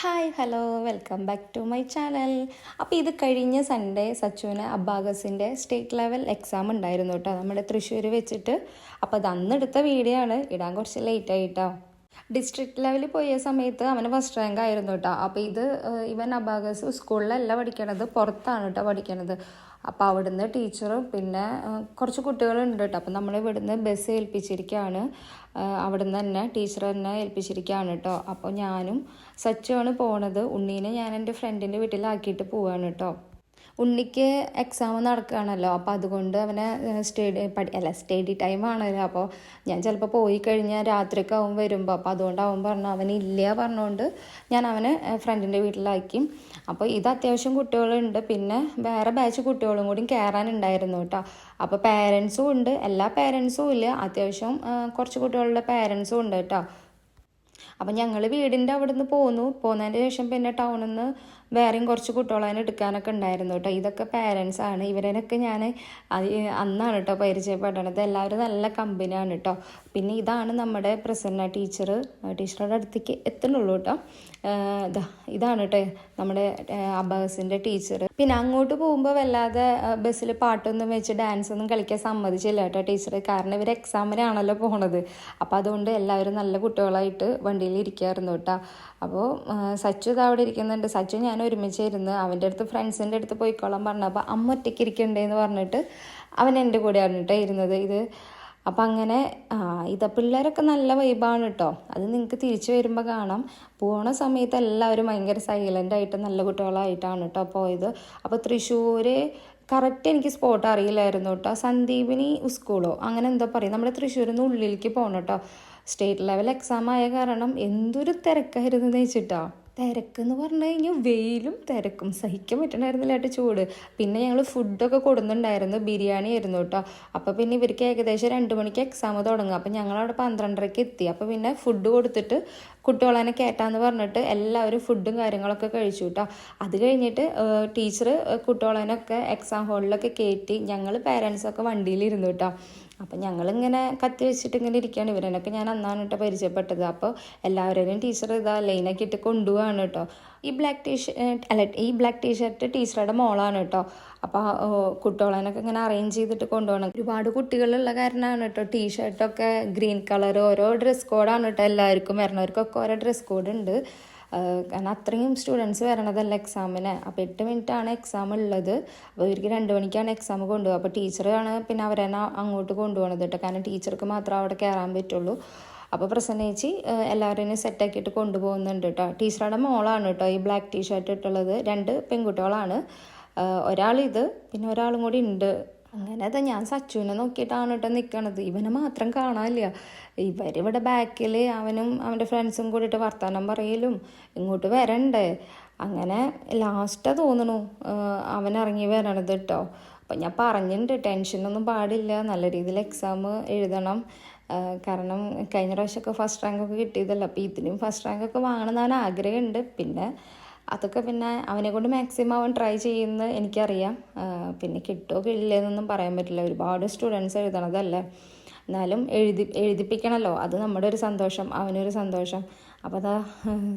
Hi hello welcome back to my channel അപ്പോൾ ഇത് കഴിഞ്ഞ സൺഡേ സച്ചുവിന് അബാഗസിന്റെ സ്റ്റേറ്റ് ലെവൽ എക്സാം ഉണ്ടായിരുന്നു കേട്ടോ. നമ്മുടെ തൃശ്ശൂർ വെച്ചിട്ട്. അപ്പോൾ അത് അന്നെടുത്ത വീഡിയോ ആണ്. ഇടാൻ കുറച്ച് ലേറ്റ് ആയിട്ടോ. ഡിസ്ട്രിക്ട് ലെവലിൽ പോയ സമയത്ത് അവന് ഫസ്റ്റ് റാങ്ക് ആയിരുന്നു കേട്ടോ. അപ്പോൾ ഇത് ഇവൻ അബാഗസ് സ്കൂളിലല്ല പഠിക്കണത് പുറത്താണ് കേട്ടോ പഠിക്കണത്. അപ്പോൾ അവിടുന്ന് ടീച്ചറും പിന്നെ കുറച്ച് കുട്ടികളുണ്ട് കേട്ടോ. അപ്പോൾ നമ്മൾ ഇവിടുന്ന് ബസ് ഏൽപ്പിച്ചിരിക്കുകയാണ് അവിടുന്ന് തന്നെ ടീച്ചർ തന്നെ ഏൽപ്പിച്ചിരിക്കുകയാണ് കേട്ടോ. അപ്പോൾ ഞാനും സച്ചുവാണ് പോണത്. ഉണ്ണീനെ ഞാൻ എന്റെ ഫ്രണ്ടിന്റെ വീട്ടിലാക്കിയിട്ട് പോവാണ് കേട്ടോ. ഉണ്ണിക്ക് എക്സാം നടക്കുകയാണല്ലോ. അപ്പോൾ അതുകൊണ്ട് അവനെ സ്റ്റഡി പഠി അല്ല സ്റ്റഡി ടൈം ആണല്ലോ. അപ്പോൾ ഞാൻ ചിലപ്പോൾ പോയി കഴിഞ്ഞാൽ രാത്രിയൊക്കെ അവൻ വരുമ്പോൾ അപ്പോൾ അതുകൊണ്ട് അവൻ പറഞ്ഞു അവൻ ഇല്ല പറഞ്ഞുകൊണ്ട് ഞാൻ അവനെ ഫ്രണ്ടിന്റെ വീട്ടിലാക്കി. അപ്പോൾ ഇത് അത്യാവശ്യം കുട്ടികളുണ്ട്. പിന്നെ വേറെ ബാച്ച് കുട്ടികളും കൂടി കയറാനുണ്ടായിരുന്നു കേട്ടോ അപ്പോൾ പേരൻസും ഉണ്ട്. എല്ലാ പേരൻസും ഇല്ല. അത്യാവശ്യം കുറച്ച് കുട്ടികളുടെ പേരൻസും ഉണ്ട് കേട്ടോ അപ്പം ഞങ്ങൾ വീടിന്റെ അവിടെ നിന്ന് പോന്നു. പോകുന്നതിന്റെ ശേഷം പിന്നെ ടൗണിൽ നിന്ന് വേറെയും കുറച്ച് കുട്ടികളെ എടുക്കാനൊക്കെ ഉണ്ടായിരുന്നു കേട്ടോ. ഇതൊക്കെ പാരൻസ് ആണ്. ഇവരൊക്കെ ഞാൻ അന്നാണ് കേട്ടോ പരിചയപ്പെടണത് എല്ലാവരും നല്ല കമ്പനിയാണ് കേട്ടോ. പിന്നെ ഇതാണ് നമ്മുടെ പ്രസന്ന ടീച്ചർ ടീച്ചറുടെ അടുത്തേക്ക് എത്തണുള്ളൂ കേട്ടോ. ഇതാണ് കേട്ടോ നമ്മുടെ അബാസിന്റെ ടീച്ചർ പിന്നെ അങ്ങോട്ട് പോകുമ്പോൾ വല്ലാതെ ബസ്സിൽ പാട്ടൊന്നും വെച്ച് ഡാൻസ് ഒന്നും കളിക്കാൻ സമ്മതിച്ചില്ല കേട്ടോ ടീച്ചർ കാരണം ഇവർ എക്സാമിനാണല്ലോ പോണത്. അപ്പോൾ അതുകൊണ്ട് എല്ലാവരും നല്ല കുട്ടികളായിട്ട് വണ്ടിയിൽ ഇരിക്കുമായിരുന്നു കേട്ടോ അപ്പോൾ സച്ചു ഇത് അവിടെ ഇരിക്കുന്നുണ്ട്. സച്ചു ഞാൻ ഒരുമിച്ചിരുന്ന് അവന്റെ അടുത്ത് ഫ്രണ്ട്സിന്റെ അടുത്ത് പോയിക്കോളാൻ പറഞ്ഞപ്പോൾ അമ്മ ഒറ്റയ്ക്ക് ഇരിക്കണ്ടേന്ന് പറഞ്ഞിട്ട് അവൻ എന്റെ കൂടെയാണ് കേട്ടോ ഇരുന്നത്. ഇത് അപ്പം അങ്ങനെ ഇത പിള്ളേരൊക്കെ നല്ല വൈബാണ് കേട്ടോ അത് നിങ്ങൾക്ക് തിരിച്ചു വരുമ്പോൾ കാണാം. പോണ സമയത്ത് എല്ലാവരും ഭയങ്കര സൈലന്റ് ആയിട്ട് നല്ല കുട്ടികളായിട്ടാണ് കേട്ടോ പോയത്. അപ്പോൾ തൃശ്ശൂർ കറക്റ്റ് എനിക്ക് സ്പോട്ട് അറിയില്ലായിരുന്നു കേട്ടോ സന്ദീപിനി സ്കൂളോ അങ്ങനെ എന്താ പറയുക നമ്മുടെ തൃശ്ശൂരിൽ നിന്ന് ഉള്ളിലേക്ക് പോകണം കേട്ടോ സ്റ്റേറ്റ് ലെവൽ എക്സാം ആയ കാരണം എന്തൊരു തിരക്കായിരുന്നു എന്ന് വെച്ചിട്ടാ തിരക്ക് എന്ന് പറഞ്ഞു കഴിഞ്ഞാൽ വെയിലും തിരക്കും. സഹിക്കാൻ പറ്റണമായിരുന്നില്ല കേട്ടോ ചൂട്. പിന്നെ ഞങ്ങൾ ഫുഡൊക്കെ കൊടുക്കുന്നുണ്ടായിരുന്നു ബിരിയാണി ആയിരുന്നു കേട്ടോ അപ്പോൾ പിന്നെ ഇവർക്ക് ഏകദേശം രണ്ട് മണിക്ക് എക്സാം തുടങ്ങും. അപ്പോൾ ഞങ്ങളവിടെ പന്ത്രണ്ടരയ്ക്ക് എത്തി. അപ്പോൾ പിന്നെ ഫുഡ് കൊടുത്തിട്ട് കുട്ടികളെ കയറ്റാന്ന് പറഞ്ഞിട്ട് എല്ലാവരും ഫുഡും കാര്യങ്ങളൊക്കെ കഴിച്ചു കേട്ടോ അത് കഴിഞ്ഞിട്ട് ടീച്ചർ കുട്ടികളെനൊക്കെ എക്സാം ഹാളിലൊക്കെ കയറ്റി ഞങ്ങൾ പേരൻസൊക്കെ വണ്ടിയിലിരുന്നു കേട്ടോ അപ്പം ഞങ്ങളിങ്ങനെ കത്തി വെച്ചിട്ട് ഇങ്ങനെ ഇരിക്കുകയാണ് ഇവരനൊക്കെ ഞാൻ അന്നാണ് കേട്ടോ പരിചയപ്പെട്ടത്. അപ്പോൾ എല്ലാവരെയും ടീച്ചർ ഇതാ ലൈനൊക്കെ ഇട്ട് കൊണ്ടുപോവാണ് കേട്ടോ ഈ ബ്ലാക്ക് ടീ ഷർട്ട് അല്ല ഈ ബ്ലാക്ക് ടീ ഷർട്ട് ടീച്ചറുടെ മോളാണ് കേട്ടോ അപ്പോൾ കുട്ടികളെനൊക്കെ ഇങ്ങനെ അറേഞ്ച് ചെയ്തിട്ട് കൊണ്ടുപോകണം. ഒരുപാട് കുട്ടികളുള്ള കാരണമാണ് കേട്ടോ ടീ ഷർട്ടൊക്കെ ഗ്രീൻ കളർ ഓരോ ഡ്രസ് കോഡാണ് കേട്ടോ എല്ലാവർക്കും വരണവർക്കൊക്കെ ഓരോ ഡ്രസ് കോഡ് ഉണ്ട്. കാരണം അത്രയും സ്റ്റുഡൻസ് വരണതല്ല എക്സാമിന് അപ്പോൾ എട്ട് മിനിറ്റാണ് എക്സാം ഉള്ളത്. അപ്പോൾ ഇവർക്ക് രണ്ട് മണിക്കാണ് എക്സാം കൊണ്ടുപോകുക അപ്പോൾ ടീച്ചറാണ് പിന്നെ അവരെ അങ്ങോട്ട് കൊണ്ടുപോകണത് കേട്ടോ. കാരണം ടീച്ചർക്ക് മാത്രം അവിടെ കയറാൻ പറ്റുള്ളൂ. അപ്പോൾ ആഹ് എല്ലാവരെയും സെറ്റാക്കിയിട്ട് കൊണ്ടുപോകുന്നുണ്ട് കേട്ടോ. ടീച്ചറുടെ മോളാണ് കേട്ടോ ഈ ബ്ലാക്ക് ടീഷർട്ട് ഇട്ടുള്ളത്. രണ്ട് പെൺകുട്ടികളാണ്. ഒരാൾ ഒരാളിത് പിന്നെ ഒരാളും കൂടി ഉണ്ട്. അങ്ങനെ അതാ ഞാൻ സച്ചുവിനെ നോക്കിയിട്ടാണ് കേട്ടോ നിൽക്കണത് ഇവനെ മാത്രം കാണാനില്ല. ഇവരിവിടെ ബാക്കിൽ അവനും അവന്റെ ഫ്രണ്ട്സും കൂടിയിട്ട് വർത്തമാനം പറയലും ഇങ്ങോട്ട് വരണ്ടേ? അങ്ങനെ ലാസ്റ്റാ തോന്നണു. അവൻ ഇറങ്ങി വരണത് കേട്ടോ അപ്പം ഞാൻ പറഞ്ഞിട്ടുണ്ട് ടെൻഷനൊന്നും പാടില്ല. നല്ല രീതിയിൽ എക്സാം എഴുതണം. കാരണം കഴിഞ്ഞ പ്രാവശ്യമൊക്കെ ഫസ്റ്റ് റാങ്കൊക്കെ കിട്ടിയതല്ല? അപ്പോൾ ഇതിനും ഫസ്റ്റ് റാങ്കൊക്കെ വാങ്ങണമെന്നാണ് ആഗ്രഹമുണ്ട്. പിന്നെ അതൊക്കെ പിന്നെ അവനെ കൊണ്ട് മാക്സിമം അവൻ ട്രൈ ചെയ്യുന്നത് എനിക്കറിയാം. പിന്നെ കിട്ടുമോ കിട്ടില്ലെന്നൊന്നും പറയാൻ പറ്റില്ല. ഒരുപാട് സ്റ്റുഡൻസ് എഴുതണതല്ലേ. എന്നാലും എഴുതി എഴുതിപ്പിക്കണമല്ലോ അത് നമ്മുടെ ഒരു സന്തോഷം അവനൊരു സന്തോഷം. അപ്പോൾ അതാ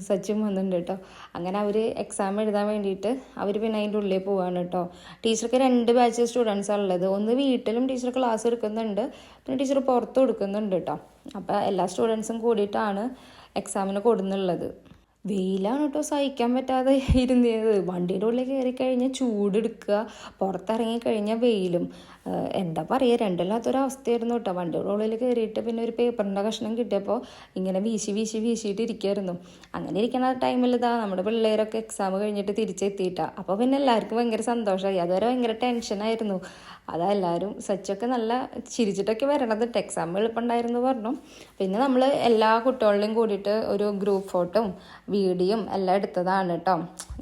സച്ചിൻ വന്നിട്ടുണ്ട് കേട്ടോ. അങ്ങനെ അവർ എക്സാം എഴുതാൻ വേണ്ടിയിട്ട് അവർ പിന്നെ അതിന്റെ ഉള്ളിൽ പോവാണ് കേട്ടോ. ടീച്ചർക്ക് രണ്ട് ബാച്ച് സ്റ്റുഡൻസാണ് ഉള്ളത്. ഒന്ന് വീട്ടിലും ടീച്ചർ ക്ലാസ് എടുക്കുന്നുണ്ട്. പിന്നെ ടീച്ചർ പുറത്ത് കൊടുക്കുന്നുണ്ട് കേട്ടോ. അപ്പോൾ എല്ലാ സ്റ്റുഡൻസും കൂടിയിട്ടാണ് എക്സാമിന് കൊടുന്നുള്ളത്. വെയിലാണ് കേട്ടോ സഹിക്കാൻ പറ്റാതെ ഇരുന്നത് വണ്ടിയുടെ ഉള്ളിൽ കയറി കഴിഞ്ഞാൽ ചൂടെടുക്കുക പുറത്തിറങ്ങി കഴിഞ്ഞാൽ വെയിലും. എന്താ പറയുക രണ്ടില്ലാത്തൊരവസ്ഥയായിരുന്നു കേട്ടോ. വണ്ടിയുടെ ഉള്ളിൽ കയറിയിട്ട് പിന്നെ ഒരു പേപ്പറിന്റെ കഷ്ണം കിട്ടിയപ്പോൾ ഇങ്ങനെ വീശി വീശി വീശിയിട്ട് ഇരിക്കുമായിരുന്നു അങ്ങനെ ഇരിക്കുന്ന ടൈമിൽ ഇതാ നമ്മുടെ പിള്ളേരൊക്കെ എക്സാം കഴിഞ്ഞിട്ട് തിരിച്ചെത്തിയിട്ടാണ് അപ്പോൾ പിന്നെ എല്ലാവർക്കും ഭയങ്കര സന്തോഷമായി അതുവരെ ഭയങ്കര ടെൻഷനായിരുന്നു അതാ എല്ലാവരും സച്ചൊക്കെ നല്ല ചിരിച്ചിട്ടൊക്കെ വരണത്. എക്സാം എളുപ്പമുണ്ടായിരുന്നു പറഞ്ഞു. പിന്നെ നമ്മൾ എല്ലാ കുട്ടികളുടെയും കൂടിയിട്ട് ഒരു ഗ്രൂപ്പ് ഫോട്ടോയും വീഡിയോയും എല്ലാം എടുത്തതാണ് കേട്ടോ.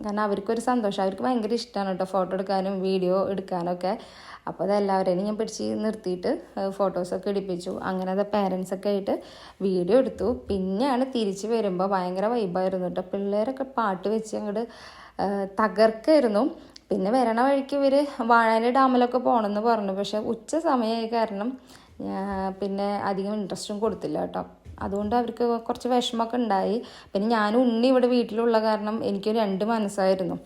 കാരണം അവർക്കൊരു സന്തോഷം. അവർക്ക് ഭയങ്കര ഇഷ്ടമാണ് കേട്ടോ ഫോട്ടോ എടുക്കാനും വീഡിയോ എടുക്കാനൊക്കെ. അപ്പോൾ അത് എല്ലാവരെയും ഞാൻ പിടിച്ച് നിർത്തിയിട്ട് ഫോട്ടോസൊക്കെ എടുപ്പിച്ചു. അങ്ങനെ അത് പേരൻസൊക്കെ ആയിട്ട് വീഡിയോ എടുത്തു. പിന്നെയാണ് തിരിച്ച് വരുമ്പോൾ ഭയങ്കര വൈബായിരുന്നു കേട്ടോ പിള്ളേരൊക്കെ പാട്ട് വെച്ച് അങ്ങോട്ട് തകർക്കായിരുന്നു. പിന്നെ വരണ വഴിക്ക് ഇവർ വാഴാനി ഡാമിലൊക്കെ പോകണമെന്ന് പറഞ്ഞു. പക്ഷേ ഉച്ച സമയമായി കാരണം പിന്നെ അധികം ഇൻട്രസ്റ്റും കൊടുത്തില്ല കേട്ടോ അതുകൊണ്ട് അവർക്ക് കുറച്ച് വിഷമമൊക്കെ ഉണ്ടായി. പിന്നെ ഞാനും ഉണ്ണി ഇവിടെ വീട്ടിലുള്ള കാരണം എനിക്ക് രണ്ട് മനസ്സായിരുന്നു.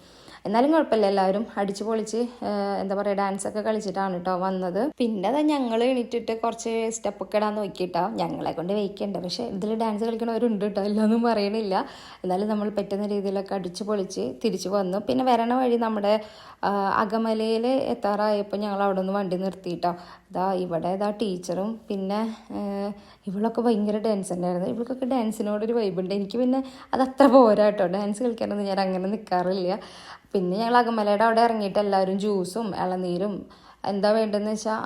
എന്നാലും കുഴപ്പമില്ല. എല്ലാവരും അടിച്ചു പൊളിച്ച് എന്താ പറയുക ഡാൻസ് ഒക്കെ കളിച്ചിട്ടാണ് കേട്ടോ വന്നത്. പിന്നെ അതാ ഞങ്ങൾ എണീറ്റിട്ട് കുറച്ച് സ്റ്റെപ്പൊക്കെ ഇടാൻ നോക്കിയിട്ടോ. ഞങ്ങളെ കൊണ്ട് വെയിക്കണ്ട പക്ഷേ ഇതിൽ ഡാൻസ് കളിക്കണവരുണ്ട് കേട്ടോ ഇല്ലൊന്നും പറയണില്ല. എന്നാലും നമ്മൾ പറ്റുന്ന രീതിയിലൊക്കെ അടിച്ചു പൊളിച്ച് തിരിച്ചു വന്നു. പിന്നെ വരണ വഴി നമ്മുടെ അകമലയിൽ എത്താറായപ്പോൾ ഞങ്ങൾ അവിടെ നിന്ന് വണ്ടി നിർത്തിയിട്ടോ. ഇതാ ഇവിടെ ഇതാ ടീച്ചറും പിന്നെ ഇവളൊക്കെ ഭയങ്കര ഡാൻസ് ഉണ്ടായിരുന്നു ഇവൾക്കൊക്കെ ഡാൻസിനോടൊരു വൈബുണ്ട് എനിക്ക് പിന്നെ അത് അത്ര പോരാ കേട്ടോ ഡാൻസ് കളിക്കാനൊന്നും ഞാൻ അങ്ങനെ നിൽക്കാറില്ല പിന്നെ ഞങ്ങൾ അകമലയുടെ അവിടെ ഇറങ്ങിയിട്ട് എല്ലാവരും ജ്യൂസും ഇളനീരും എന്താ വേണ്ടതെന്ന് വെച്ചാൽ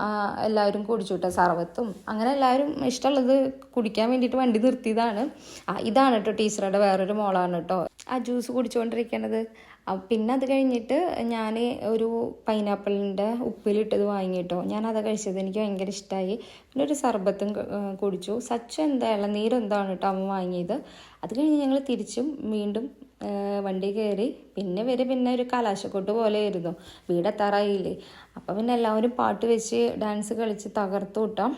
എല്ലാവരും കുടിച്ചു കേട്ടോ സർവത്തും. അങ്ങനെ എല്ലാവരും ഇഷ്ടമുള്ളത് കുടിക്കാൻ വേണ്ടിയിട്ട് വണ്ടി നിർത്തിയതാണ്. ഇതാണ് കേട്ടോ ടീച്ചറുടെ വേറൊരു മോളാണ് കേട്ടോ ആ ജ്യൂസ് കുടിച്ചുകൊണ്ടിരിക്കണത്. പിന്നെ അത് കഴിഞ്ഞിട്ട് ഞാൻ ഒരു പൈനാപ്പിളിന്റെ ഉപ്പിലിട്ടത് വാങ്ങിയിട്ടോ ഞാൻ അത് കഴിച്ചത് എനിക്ക് ഭയങ്കര ഇഷ്ടമായി പിന്നെ ഒരു സർബത്തും കുടിച്ചു. സച്ച് എന്താ ഇളനീരെന്താണ് കേട്ടോ അമ്മ വാങ്ങിയത്. അത് കഴിഞ്ഞ് ഞങ്ങൾ തിരിച്ചും വീണ്ടും വണ്ടി കയറി പിന്നെ വരെ പിന്നെ ഒരു കലാശക്കൊട്ട് പോലെ ആയിരുന്നു. വീടെത്താറായില്ലേ? അപ്പം പിന്നെ എല്ലാവരും പാട്ട് വെച്ച് ഡാൻസ് കളിച്ച് തകർത്തു വിട്ടാം.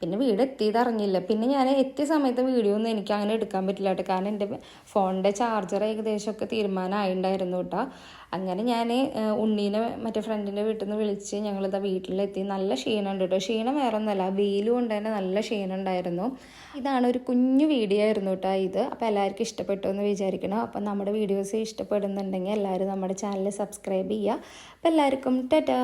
പിന്നെ വീട് എത്തിയത് അറിഞ്ഞില്ല പിന്നെ ഞാൻ എത്തിയ സമയത്ത് വീഡിയോ ഒന്നും എനിക്ക് അങ്ങനെ എടുക്കാൻ പറ്റില്ല കേട്ടോ. കാരണം എന്റെ ഫോണിന്റെ ചാർജർ ഏകദേശം ഒക്കെ തീരുമാനമായിട്ടുണ്ടായിരുന്നു കേട്ടോ. അങ്ങനെ ഞാൻ ഉണ്ണീനെ മറ്റേ ഫ്രണ്ടിന്റെ വീട്ടിൽ നിന്ന് വിളിച്ച് ഞങ്ങളിതാ വീട്ടിലെത്തി. നല്ല ക്ഷീണമുണ്ട് കേട്ടോ. ക്ഷീണം വേറെ ഒന്നല്ല വെയിലും കൊണ്ട് തന്നെ നല്ല ക്ഷീണം ഉണ്ടായിരുന്നു ഇതാണ് ഒരു കുഞ്ഞു വീഡിയോ ആയിരുന്നു കേട്ടോ ഇത്. അപ്പോൾ എല്ലാവർക്കും ഇഷ്ടപ്പെട്ടു എന്ന് വിചാരിക്കണം? അപ്പം നമ്മുടെ വീഡിയോസ് ഇഷ്ടപ്പെടുന്നുണ്ടെങ്കിൽ എല്ലാവരും നമ്മുടെ ചാനൽ സബ്സ്ക്രൈബ് ചെയ്യുക. അപ്പോൾ എല്ലാവർക്കും ടാറ്റാ.